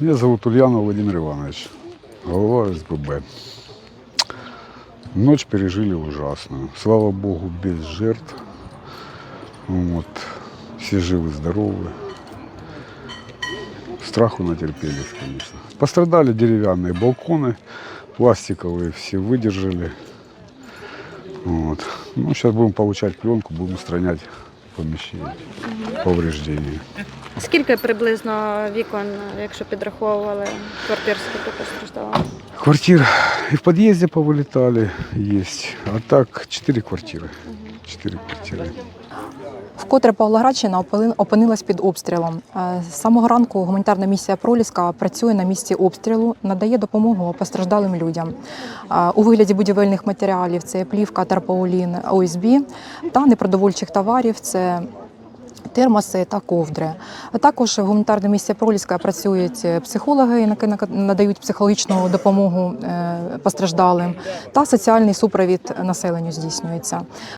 Меня зовут Ульянов Владимир Иванович, глава СББ. Ночь пережили ужасную. Слава Богу, без жертв. Вот. Все живы, здоровы. Страху натерпелись, конечно. Пострадали деревянные балконы, пластиковые все выдержали. Вот. Ну, сейчас будем получать пленку, будем устранять помещение, повреждения. Скільки приблизно вікон, якщо підраховували квартир, скільки постраждало? Квартир и в подъезде повылетали есть. А так четыре квартиры. Четыре квартиры. Вкотре Павлоградщина опили- опинилась під обстрілом. Е, З самого ранку гуманітарна місія Проліска працює на місці обстрілу, надає допомогу постраждалим людям Е, у вигляді будівельних матеріалів. Це плівка, тарпаулін, ОСБ та непродовольчих товарів. Це термоси та ковдри. Також в гуманітарній місії Проліска працюють психологи, які надають психологічну допомогу е, постраждалим, та соціальний супровід населенню здійснюється.